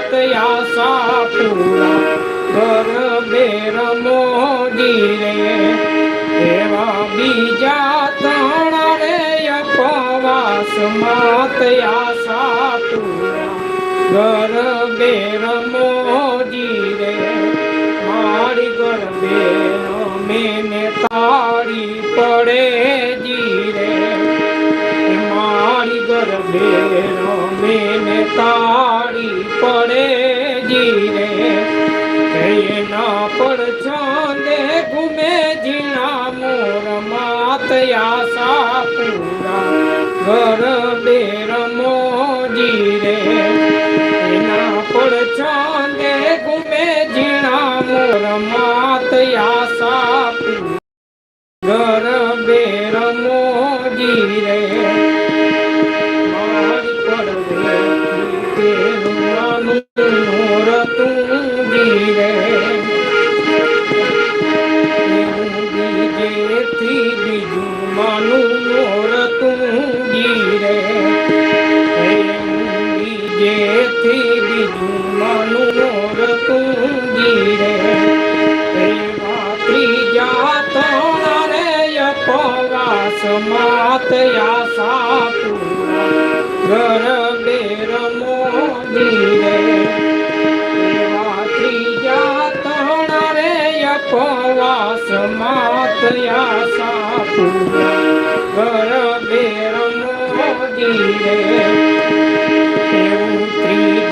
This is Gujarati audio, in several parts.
માત સાપુરા પૂરા ઘર બેર મોજી રે એવા બીજા તણા રે અપવાસ માતયા સાપુરા પૂરા ઘર બેર મોજી રે મારી ઘર બેર મેને તાળી પડે જી રે મારી બેર મેને તાળી પડે જીરે એના પર છંદે ઘુમે જીણા મોર માતયા સાપુરા ગરબે રમો જીરે એના પર છંદે ઘુમે જીણા મોર બીજેથી બીજું માનું નોરતું જીરે એવા ત્રીજા તણા રે અપવાસ માત આશા ઘર બેર મોદી રે રે અપવાસ માત આશા ઘર બેર મોદી રે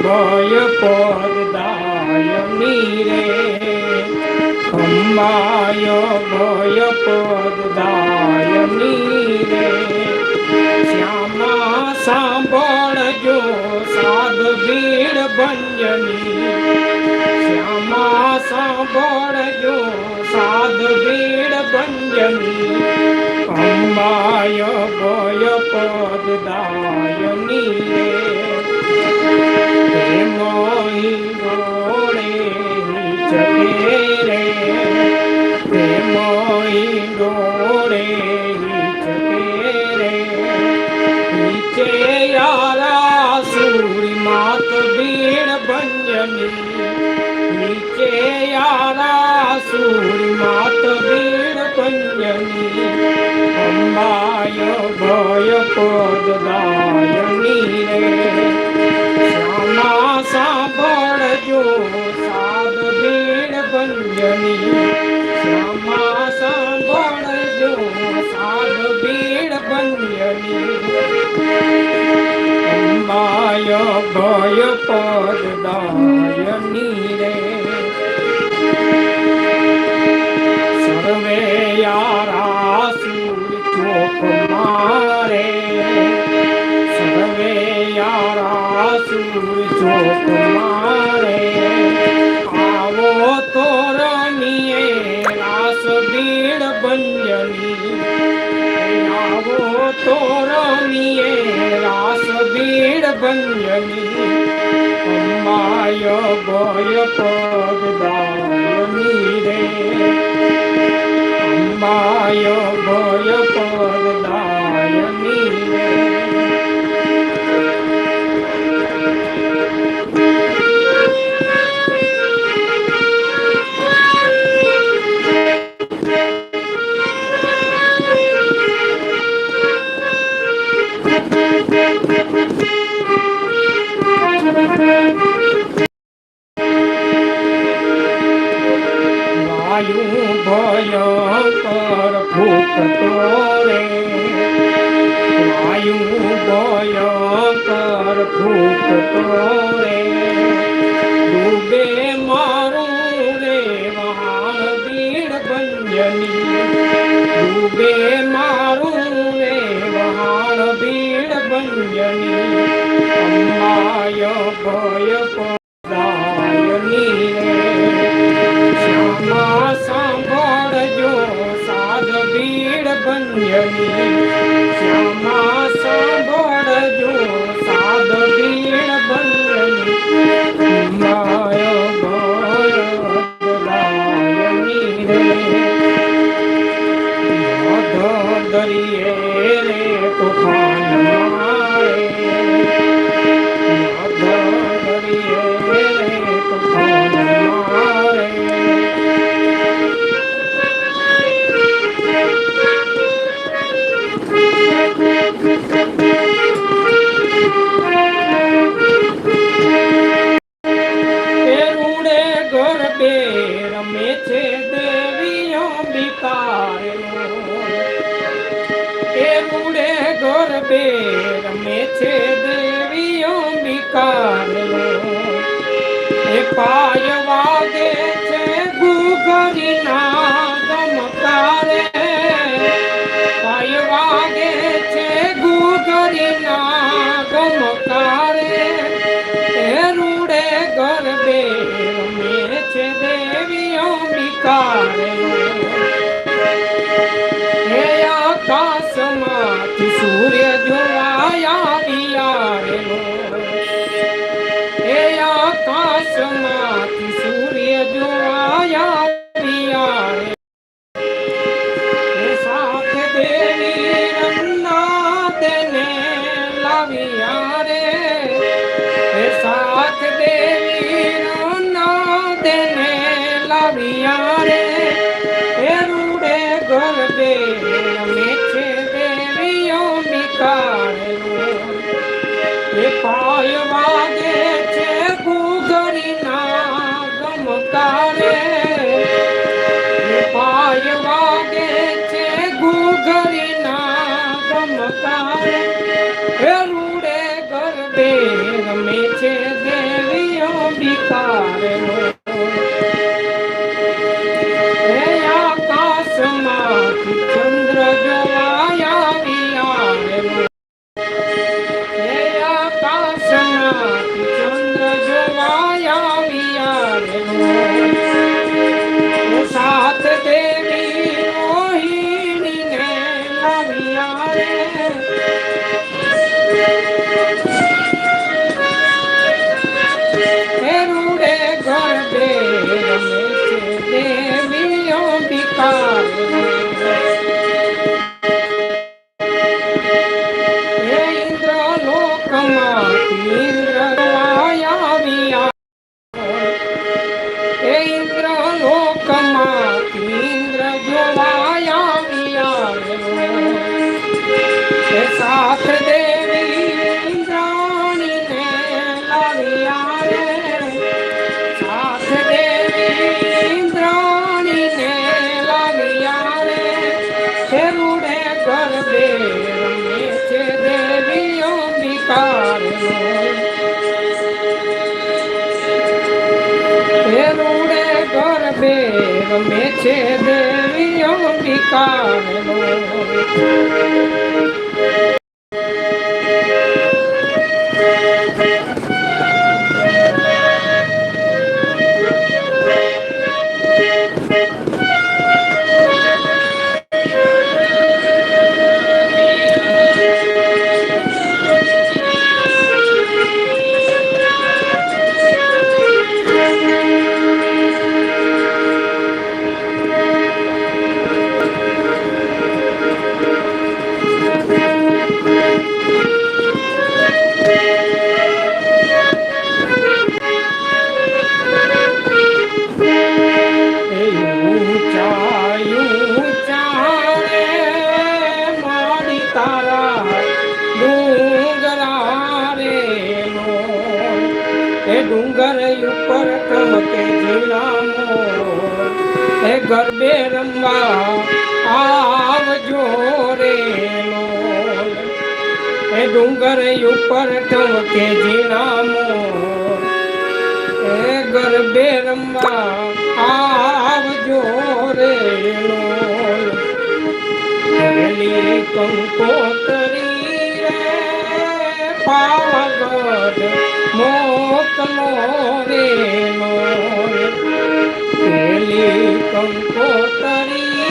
ભય પરદાય મીરે અંબાય ભય પરદાય મીરે શ્યામા સાંભળજો સાધ ભીડ ભંજની શ્યામા સાધુ ભીડ ભંજની. અંબાય ભય પદ દાયની. મોહી ગોળે ચકે રે મોહી સુરી માત ભીડ ભંજની અંબાય ભય પદદાયની રે શ્યામા સાંભળજો સાદ ભીડ ભંજની શ્યામા સાંભળજો સાદ ભીડ ભંજની અંબાય ભય Jesus. ભંજની ડૂબે મારું રે વાણ ભીડ ભંજની માય ભય Amen. ગરબે રમવા આવજો રે એ ડુંગર ઉપર ટમકે જીણામો એ ગરબે રમવા આવજો રે કંકોતરી રે, પાવાગઢ મોકલો રે હેલી કંકોતરી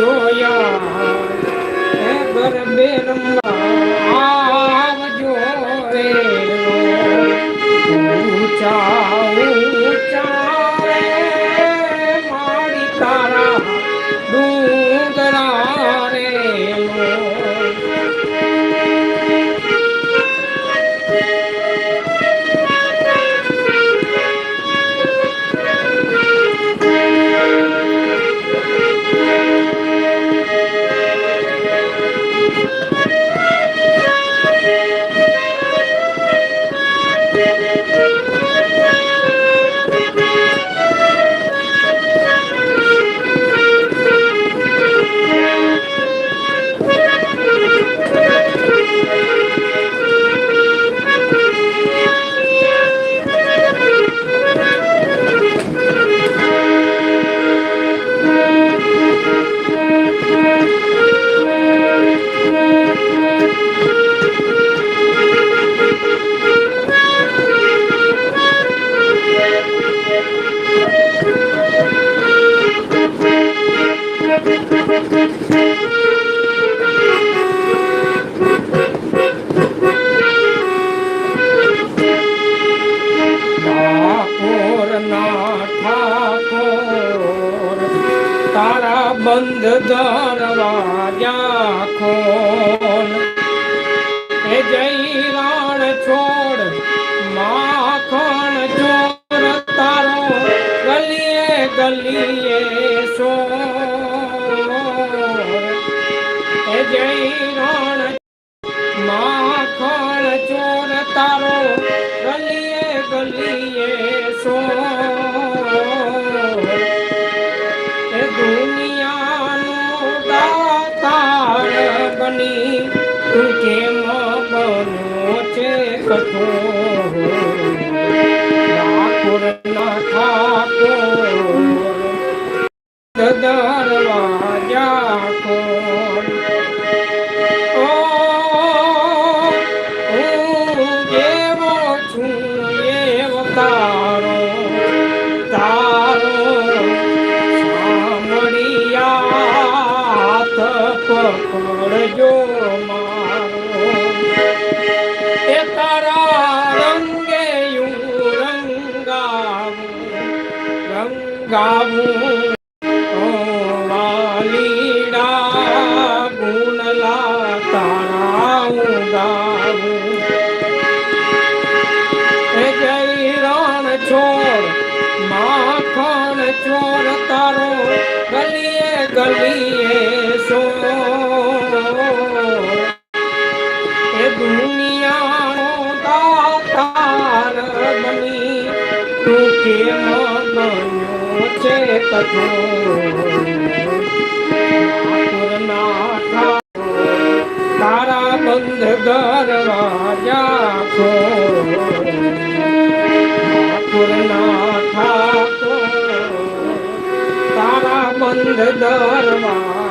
જોયા. હે ગરબે રમવા આવજો રે да. તું કેમ બોલું છે કઠોર? cabo. છે તારા બંધ દરવાજા ખો ઠાકોર તારા બંધ દરવાજા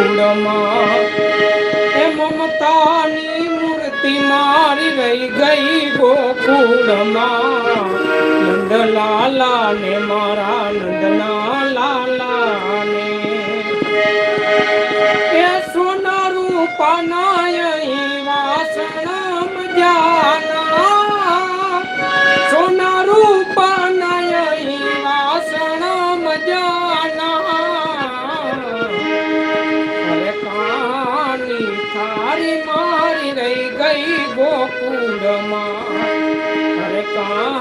ગોકુળમાં. એ મમતાની મૂર્તિ મારી રહી ગઈ ગોકુળમાં. નંદલાલા ને મારા નંદના લાલા ને એ સોના રૂપાના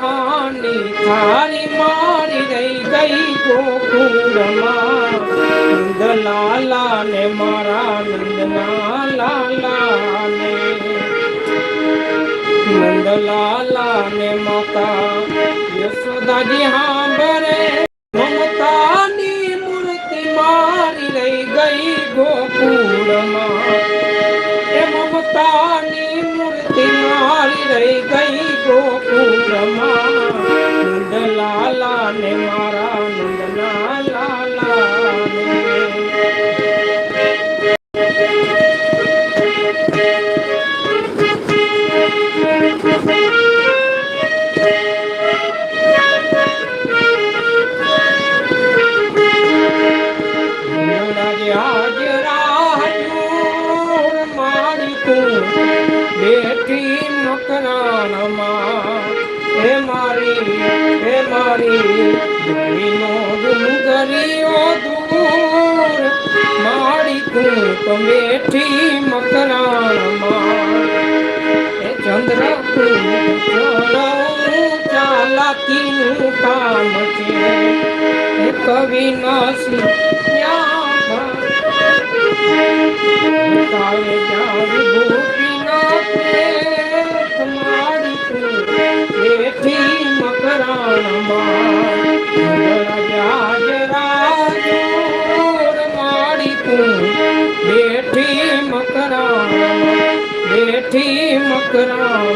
કહાની થારી મારી રહી ગઈ ગોકુળમાં. નંદલાલા ને મારા નંદના લાલા ને નંદલાલા ને માતા યશોદાજી હા મમતાની કામ છે એ કવિ નસી કાલે જાવી ભૂપીનાથ મારી તું બેઠી મકરાણમાં બેઠી મકરાણમાં બેઠી મકરાણમાં